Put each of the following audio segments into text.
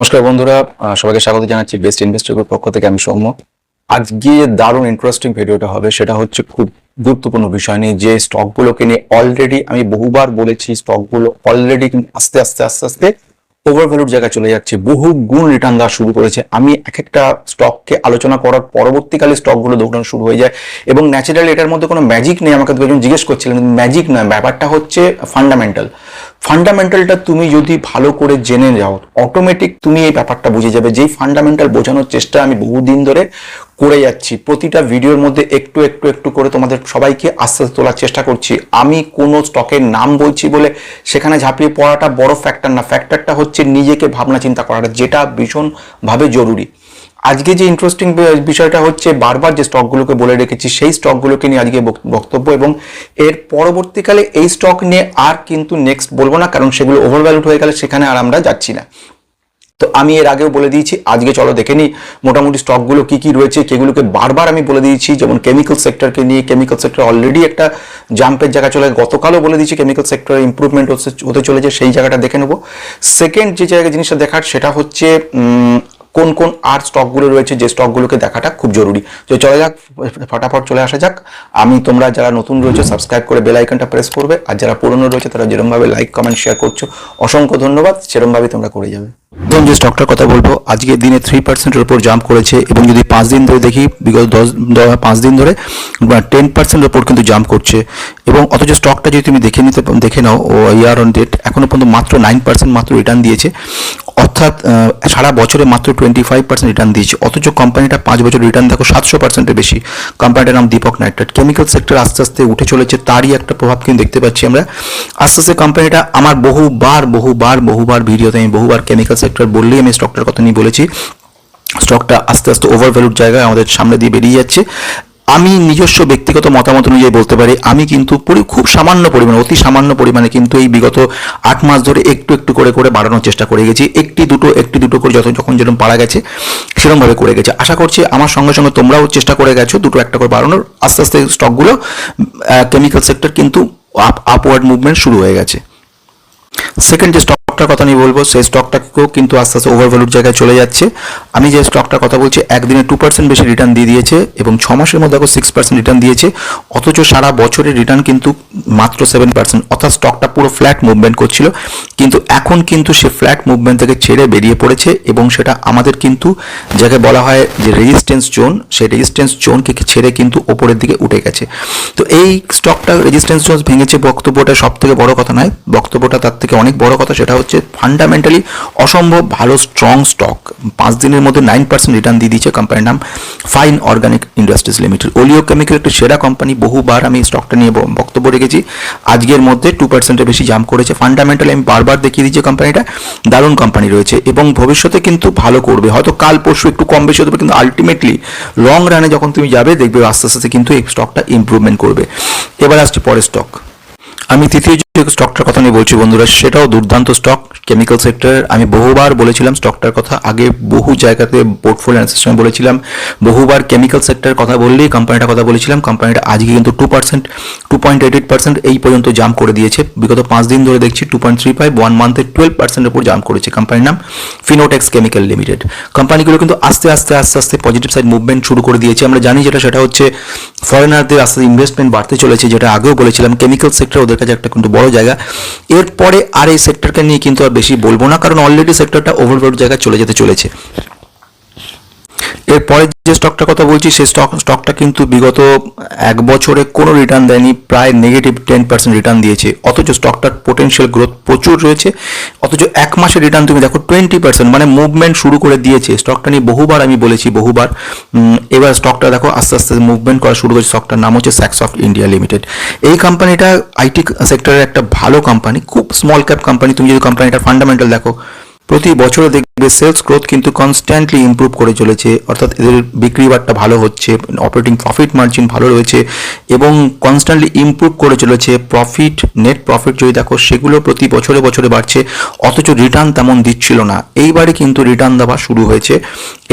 নমস্কার বন্ধুরা সবাইকে স্বাগত জানাচ্ছি বেস্ট ইনভেস্টর পক্ষ থেকে। আমি সৌম্য। আজকে দারুণ ইন্টারেস্টিং ভিডিওটা হবে, সেটা হচ্ছে খুব গুরুত্বপূর্ণ বিষয় নিয়ে। যে স্টকগুলোকে নিয়ে অলরেডি আমি বহুবার বলেছি স্টকগুলো অলরেডি আস্তে আস্তে আস্তে আস্তে ওভার ভ্যালুর জায়গায় চলে যাচ্ছে, বহু গুণ রিটার্ন দেওয়া শুরু করেছে। আমি এক একটা স্টককে আলোচনা করার পরবর্তীকালে স্টকগুলো দৌড়ানো শুরু হয়ে যায় এবং ন্যাচারালি এটার মধ্যে কোনো ম্যাজিক নেই, আমাকে দুজন জিজ্ঞেস করছিলেন ম্যাজিক নয়, ব্যাপারটা হচ্ছে ফান্ডামেন্টাল ফান্ডামেন্টালটা তুমি যদি ভালো করে জেনে যাও অটোমেটিক তুমি এই ব্যাপারটা বুঝে যাবে যেই ফান্ডামেন্টাল বোঝানোর চেষ্টা আমি বহুদিন ধরে করে যাচ্ছি। প্রতিটা ভিডিওর মধ্যে একটু একটু একটু করে তোমাদের সবাইকে আস্তে আস্তে তোলার চেষ্টা করছি। আমি কোনো স্টকের নাম বলছি বলে সেখানে ঝাঁপিয়ে পড়াটা বড় ফ্যাক্টর না। ফ্যাক্টরটা হচ্ছে নিজেকে ভাবনা চিন্তা করাটা, যেটা ভীষণভাবে জরুরি। আজকে যে ইন্টারেস্টিং বিষয়টা হচ্ছে বারবার যে স্টকগুলোকে বলে রেখেছি, সেই স্টকগুলোকে নিয়ে আজকে বক্তব্য এবং এর পরবর্তীকালে এই স্টক নিয়ে আর কিন্তু নেক্সট বলব না, কারণ সেগুলো ওভারভ্যালুড হয়ে গেলে সেখানে আর আমরা যাচ্ছি না। তো আমি এর আগেও বলে দিয়েছি, আজকে চলো দেখে নিই মোটামুটি স্টকগুলো কি কি রয়েছে, কেগুলোকে বারবার আমি বলে দিয়েছি, যেমন কেমিক্যাল সেক্টরকে নিয়ে কেমিক্যাল সেক্টর অলরেডি একটা জাম্পের জায়গা চলে, গতকালও বলে দিয়েছি কেমিক্যাল সেক্টরে ইম্প্রুভমেন্ট হতে চলেছে, সেই জায়গাটা দেখে নেব। সেকেন্ড যে জায়গায় জিনিসটা দেখার, সেটা হচ্ছে কোন কোন আর স্টকগুলো রয়েছে, যে স্টকগুলোকে দেখাটা খুব জরুরি। তো চলে যাক, ফটাফট চলে আসা যাক। আমি, তোমরা যারা নতুন রয়েছে সাবস্ক্রাইব করে বেল আইকনটা প্রেস করবে। আর যারা পুরনো রয়েছে, তারা যেরকমভাবে লাইক কমেন্ট শেয়ার করছ, অসংখ্য ধন্যবাদ। সেরকমভাবে তোমরা করে যাবে। যে স্টকটার কথা বলব, আজকে দিনে থ্রি পার্সেন্টের উপর জাম্প করেছে এবং যদি পাঁচ দিন ধরে দেখি, বিগত দশ পাঁচ দিন ধরে টেন পার্সেন্টের উপর কিন্তু জাম্প করছে। এবং অথচ স্টকটা যদি তুমি দেখে নিতে, দেখে নাও ইয়ার অন ডেট এখনও পর্যন্ত মাত্র নাইন পার্সেন্ট মাত্র রিটার্ন দিয়েছে। অর্থাৎ সারা বছরে মাত্র টোয়েন্টি ফাইভ পার্সেন্ট রিটার্ন দিয়েছে। অথচ কোম্পানিটা পাঁচ বছর রিটার্ন দেখো সাতশো পার্সেন্টের বেশি। কোম্পানিটার নাম দীপক নাইট্রেট কেমিক্যাল সেক্টর আস্তে আস্তে উঠে চলেছে, তারই একটা প্রভাব কিন্তু দেখতে পাচ্ছি আমরা। আস্তে আস্তে কোম্পানিটা আমার বহুবার বহুবার বহুবার ভিডিওতে আমি বহুবার কেমিক্যাল সেক্টর বললেই আমি স্টকটার কথা নিয়ে বলেছি। স্টকটা আস্তে আস্তে ওভার ভ্যালুড জায়গায় আমাদের সামনে দিয়ে বেরিয়ে যাচ্ছে। আমি নিজস্ব ব্যক্তিগত মতামত অনুযায়ী বলতে পারি, আমি কিন্তু খুব সামান্য পরিমাণে, অতি সামান্য পরিমাণে কিন্তু এই বিগত আট মাস ধরে একটু একটু করে করে বাড়ানোর চেষ্টা করে গেছি। একটি দুটো একটি দুটো করে যত, যখন যেরকম পারা গেছে, সেরকমভাবে করে গেছে। আশা করছি আমার সঙ্গে সঙ্গে তোমরাও চেষ্টা করে গেছো দুটো, একটা করে বাড়ানোর। আস্তে আস্তে স্টকগুলো কেমিক্যাল সেক্টর কিন্তু আপ আপওয়ার্ড মুভমেন্ট শুরু হয়ে গেছে। সেকেন্ড যে স্টকটার কথা নিয়ে বলব, সেই স্টকটাকেও কিন্তু আস্তে আস্তে ওভারভ্যালুড জায়গায় চলে যাচ্ছে। আমি যে স্টকটার কথা বলছি, একদিনে টু পার্সেন্ট বেশি রিটার্ন দিয়ে দিয়েছে এবং ছ মাসের মধ্যে দেখো সিক্স পার্সেন্ট রিটার্ন দিয়েছে। অথচ সারা বছরের রিটার্ন কিন্তু মাত্র সেভেন পার্সেন্ট অর্থাৎ স্টকটা পুরো ফ্ল্যাট মুভমেন্ট করছিল। কিন্তু এখন কিন্তু সে ফ্ল্যাট মুভমেন্ট থেকে ছেড়ে বেরিয়ে পড়েছে এবং সেটা আমাদের কিন্তু যাকে বলা হয় যে রেজিস্ট্যান্স জোন সেই রেজিস্ট্যান্স জোনকে ছেড়ে কিন্তু ওপরের দিকে উঠে গেছে। তো এই স্টকটা রেজিস্ট্যান্স জোন ভেঙেছে বক্তব্যটা সব থেকে বড় কথা নয়। বক্তব্যটা তার থেকে অনেক বড় কথা, সেটা হচ্ছে ফান্ডামেন্টালি অসম্ভব ভালো স্ট্রং স্টক পাঁচ দিনের মধ্যে নাইন পার্সেন্ট রিটার্ন দিয়ে দিয়েছে কোম্পানির নাম Fine Organic Industries Limited oleo chemical একটি সেরা কোম্পানি বহুবার আমি স্টকটা নিয়ে বক্তব্য রেখেছি। আজকের মধ্যে টু পার্সেন্টের বেশি জাম্প করেছে। ফান্ডামেন্টালি আমি বারবার দেখিয়ে দিচ্ছি কোম্পানিটা দারুণ কোম্পানি রয়েছে এবং ভবিষ্যতে কিন্তু ভালো করবে। হয়তো কাল, পরশু একটু কম বেশি হতে পারে, কিন্তু আলটিমেটলি লং রানে যখন তুমি যাবে, দেখবে আস্তে আস্তে কিন্তু এই স্টকটা ইমপ্রুভমেন্ট করবে। এবার আসছে পরের স্টক আমি তৃতীয় স্টকটার কথা নিয়ে বলছি বন্ধুরা, সেটাও দুর্দান্ত স্টক কেমিক্যাল সেক্টর আমি বহুবার বলেছিলাম স্টকটার কথা, আগে বহু জায়গাতে পোর্টফোলিও অ্যানালিসিস সময় বলেছিলাম। বহুবার কেমিক্যাল সেক্টর কথা বললেই কোম্পানিটার কথা বলেছিলাম কোম্পানিটা আজকে কিন্তু two percent two point eight eight percent এই পর্যন্ত জাম্প করে দিয়েছে। বিগত পাঁচ দিন ধরে দেখছি two point three five one মান্থে twelve পার্সেন্টের উপর জাম্প করেছে কোম্পানির নাম ফিনোটেক্স কেমিক্যাল লিমিটেড কোম্পানিগুলো কিন্তু আস্তে আস্তে আস্তে আস্তে পজিটিভ সাইড মুভমেন্ট শুরু করে দিয়েছে। আমরা জানি যেটা, সেটা হচ্ছে ফরেনারদের আস্তে আস্তে ইনভেস্টমেন্ট বাড়তে চলেছে, যেটা আগেও বলেছিলাম কেমিক্যাল সেক্টর ওদের কাছে একটা কিন্তু বড় জায়গা। এরপরে আর এই সেক্টরকে নিয়ে কিন্তু আর বেশি বলব না, কারণ অলরেডি সেক্টরটা ওভারভ্যালুড জায়গায় চলে যেতে চলেছে। এরপরে যে স্টকটার কথা বলছি, সেই স্টক স্টকটা কিন্তু বিগত এক বছরে কোনো রিটার্ন দেয়নি, প্রায় নেগেটিভ টেন পার্সেন্ট রিটার্ন দিয়েছে। অথচ স্টকটার পোটেনশিয়াল গ্রোথ প্রচুর রয়েছে। অথচ এক মাসের রিটার্ন তুমি দেখো টোয়েন্টি পার্সেন্ট মানে মুভমেন্ট শুরু করে দিয়েছে। স্টকটা নিয়ে বহুবার আমি বলেছি, বহুবার। এবার স্টকটা দেখো, আস্তে আস্তে মুভমেন্ট করা শুরু করেছে। স্টকটার নাম হচ্ছে স্যাক্সফট ইন্ডিয়া লিমিটেড এই কোম্পানিটা আইটি সেক্টরের একটা ভালো কোম্পানি খুব স্মল ক্যাপ কোম্পানি তুমি যদি কোম্পানিটা ফান্ডামেন্টাল দেখো প্রতি বছরে দেখবে সেলস গ্রোথ কিন্তু কনস্ট্যান্টলি ইমপ্রুভ করে চলেছে, অর্থাৎ এদের বিক্রি বাট্টা ভালো হচ্ছে অপারেটিং প্রফিট মার্জিন ভালো রয়েছে এবং কনস্ট্যান্টলি ইমপ্রুভ করে চলেছে প্রফিট নেট প্রফিট যদি দেখো সেগুলো প্রতি বছরে বছরে বাড়ছে, অথচ রিটার্ন তেমন দিচ্ছিল না। এইবারে কিন্তু রিটার্ন দেওয়া শুরু হয়েছে।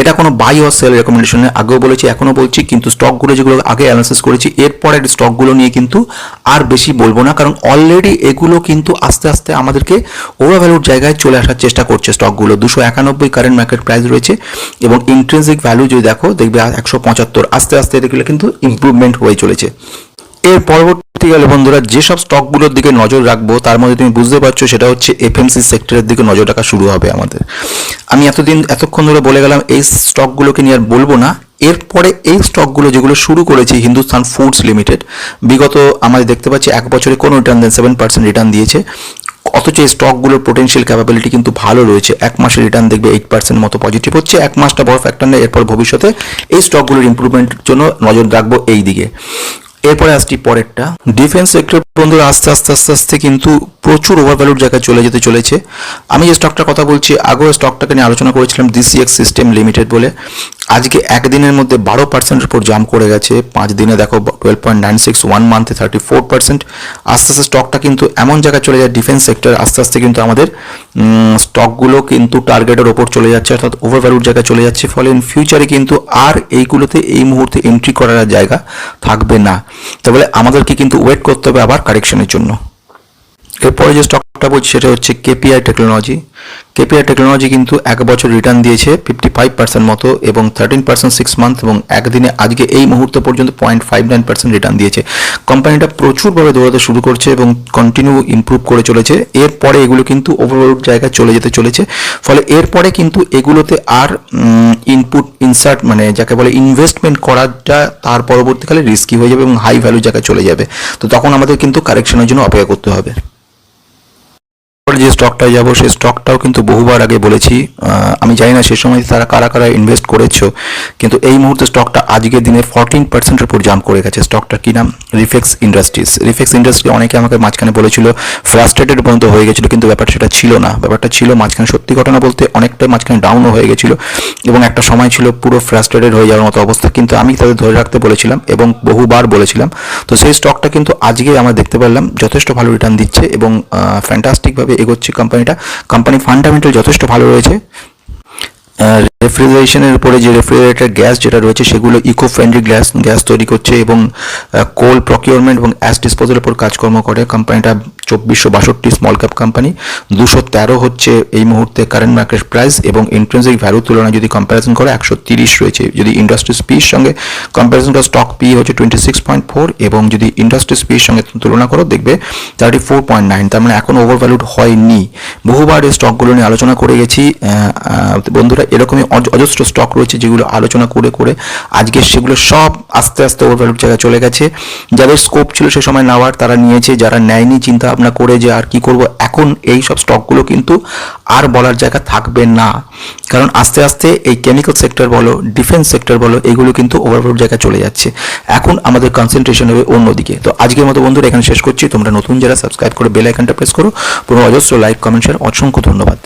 এটা কোনো বাই অর সেল রেকমেন্ডেশনে আগেও বলেছি, এখনও বলছি, কিন্তু স্টকগুলো যেগুলো আগে অ্যানালিসিস করেছি এরপরের স্টকগুলো নিয়ে কিন্তু আর বেশি বলব না, কারণ অলরেডি এগুলো কিন্তু আস্তে আস্তে আমাদেরকে ওভার ভ্যালুর জায়গায় চলে আসার চেষ্টা করছে। স্টকগুলো। দুশো একানব্বই কারেন্ট মার্কেট প্রাইস রয়েছে এবং ইন্ট্রেন্সিক ভ্যালু যদি দেখো, দেখবে একশো পঁচাত্তর। আস্তে আস্তে দেখলে কিন্তু ইমপ্রুভমেন্ট হয়ে চলেছে। এর পরবর্তীকালে বন্ধুরা, যেসব স্টকগুলোর দিকে নজর রাখব, তার মধ্যে তুমি বুঝতে পারছ সেটা হচ্ছে এফএমসি সেক্টরের দিকে নজর রাখা শুরু হবে আমাদের। আমি এতদিন, এতক্ষণ ধরে বলে গেলাম, এই স্টকগুলোকে নিয়ে আর বলব না। এরপরে এই স্টকগুলো যেগুলো শুরু করেছে হিন্দুস্তান ফুডস লিমিটেড, বিগত আমাদের দেখতে পাচ্ছি এক বছরে কোনো return then seven percent return দিয়েছে। অথচ এই স্টকগুলোর পোটেন্সিয়াল ক্যাপাবিলিটি কিন্তু ভালো রয়েছে। এক মাসে রিটার্ন দেখবে এইট পার্সেন্ট মতো পজিটিভ হচ্ছে। এক মাসটা বড় ফ্যাক্টর নেই, এরপর ভবিষ্যতে এই স্টকগুলোর ইম্প্রুভমেন্টের জন্য নজর রাখব এই দিকে এরপরে আসছি পরেরটা। ডিফেন্স সেক্টর বন্ধুরা, আস্তে আস্তে আস্তে আস্তে কিন্তু প্রচুর ওভারভ্যালুর জায়গায় চলে যেতে চলেছে। আমি যে স্টকটার কথা বলছি, আগেও স্টকটাকে নিয়ে আলোচনা করেছিলাম ডিসিএক্স সিস্টেম লিমিটেড বলে। আজকে একদিনের মধ্যে বারো পার্সেন্টের উপর জাম্প করে গেছে। পাঁচ দিনে দেখো twelve point nine six one মান্থে thirty four percent আস্তে আস্তে স্টকটা কিন্তু এমন জায়গায় চলে যায় ডিফেন্স সেক্টর আস্তে আস্তে কিন্তু আমাদের স্টকগুলো কিন্তু টার্গেটের ওপর চলে যাচ্ছে, অর্থাৎ ওভারভ্যালুর জায়গায় চলে যাচ্ছে। ফলে ইন ফিউচারে কিন্তু আর এইগুলোতে এই মুহূর্তে এন্ট্রি করার জায়গা থাকবে না। তাহলে আমাদেরকে কিন্তু ওয়েট করতে হবে আবার কারেকশনের জন্য। এরপরে যে স্টকটা বলছি সেটা হচ্ছে কেপিআই টেকনোলজি। কেপিআই টেকনোলজি কিন্তু এক বছর রিটার্ন দিয়েছে ফিফটি ফাইভ পার্সেন্ট মতো এবং থার্টিন পার্সেন্ট সিক্স মান্থ এবং একদিনে আজকে এই মুহূর্ত পর্যন্ত point five nine percent return দিয়েছে। কোম্পানিটা প্রচুরভাবে দৌড়াতে শুরু করছে এবং কন্টিনিউ ইমপ্রুভ করে চলেছে। এরপরে এগুলো কিন্তু ওভারঅল জায়গায় চলে যেতে চলেছে। ফলে এরপরে কিন্তু এগুলোতে আর ইনপুট ইনসার্ট মানে যাকে বলে ইনভেস্টমেন্ট করাটা তার পরবর্তীকালে রিস্কি হয়ে যাবে এবং হাই ভ্যালু জায়গায় চলে যাবে। তো তখন আমাদের কিন্তু কারেকশনের জন্য অপেক্ষা করতে হবে। যে স্টকটায় যাব সেই স্টকটাও কিন্তু বহুবার আগে বলেছি আমি জানি না সে সময় তারা কারা কারা ইনভেস্ট করেছ, কিন্তু এই মুহূর্তে স্টকটা আজকের দিনে ফোরটিন পার্সেন্টের উপর জাম্প করে গেছে। স্টকটার কি নাম? রিফেক্স ইন্ডাস্ট্রিজ রিফেক্স ইন্ডাস্ট্রি অনেকে আমাকে মাঝখানে বলেছিল ফ্রাস্ট্রেটেড পর্যন্ত হয়ে গেছিল, কিন্তু ব্যাপারটা সেটা ছিল না। ব্যাপারটা ছিল মাঝখানে, সত্যি ঘটনা বলতে অনেকটা মাঝখানে ডাউনও হয়ে গেছিল, এবং একটা সময় ছিল পুরো ফ্রাস্ট্রেটেড হয়ে যাওয়ার মতো অবস্থা, কিন্তু আমি তাদের ধরে রাখতে বলেছিলাম এবং বহুবার বলেছিলাম। তো সেই স্টকটা কিন্তু আজকে আমরা দেখতে পারলাম, যথেষ্ট ভালো রিটার্ন দিচ্ছে এবং ফ্যান্টাস্টিকভাবে এগোচ্ছে কোম্পানিটা কোম্পানি ফান্ডামেন্টাল যথেষ্ট ভালো রয়েছে। রেফ্রিজারেশনের উপরে যে রেফ্রিজারেটর গ্যাস যেটা রয়েছে, সেগুলো ইকো ফ্রেন্ডলি গ্যাস গ্যাস তৈরি করছে এবং কোল প্রকিউরমেন্ট এবং অ্যাস ডিসপোজালের উপর কাজকর্ম করে। কোম্পানিটা চব্বিশশো বাষট্টি স্মল ক্যাপ কোম্পানি দুশো তেরো হচ্ছে এই মুহূর্তে কারেন্ট মার্কেট প্রাইস এবং ইন্ট্রেন্সিক ভ্যালুর তুলনায় যদি কম্প্যারিজন করে, একশো তিরিশ রয়েছে। যদি ইন্ডাস্ট্রিজ পির সঙ্গে কম্প্যারিজন করে স্টক পি হচ্ছে টোয়েন্টি সিক্স পয়েন্ট ফোর এবং যদি ইন্ডাস্ট্রিজ পির সঙ্গে তুলনা করো, দেখবে থার্টি ফোর পয়েন্ট নাইন তার মানে এখন ওভার ভ্যালুড হয়নি। বহুবার এই স্টকগুলো নিয়ে আলোচনা করে গেছি বন্ধুরা, এরকমই অজ- অজস্র স্টক রয়েছে যেগুলো আলোচনা করে করে আজকে সেগুলো সব আস্তে আস্তে ওভার ভ্যালুড জায়গায় চলে গেছে। যাদের স্কোপ ছিল সে সময় নেওয়ার তারা নিয়েছে, যারা নেয়নি চিন্তা ভাবনা করে যে আর কি করব, এখন এই সব স্টকগুলো কিন্তু আর বলার জায়গা থাকবে না। কারণ আস্তে আস্তে এই কেমিক্যাল সেক্টর বলো ডিফেন্স সেক্টর বলো, এগুলো কিন্তু ওভারভ্যালুড জায়গায় চলে যাচ্ছে। এখন আমাদের কনসেন্ট্রেশন হবে অন্যদিকে। তো আজকের মতো বন্ধুরা, এখানে শেষ করছি। তোমরা নতুন যারা সাবস্ক্রাইব করে বেল আইকনটা প্রেস করো। পুরো অজস্র লাইক কমেন্ট শেয়ার অসংখ্য ধন্যবাদ।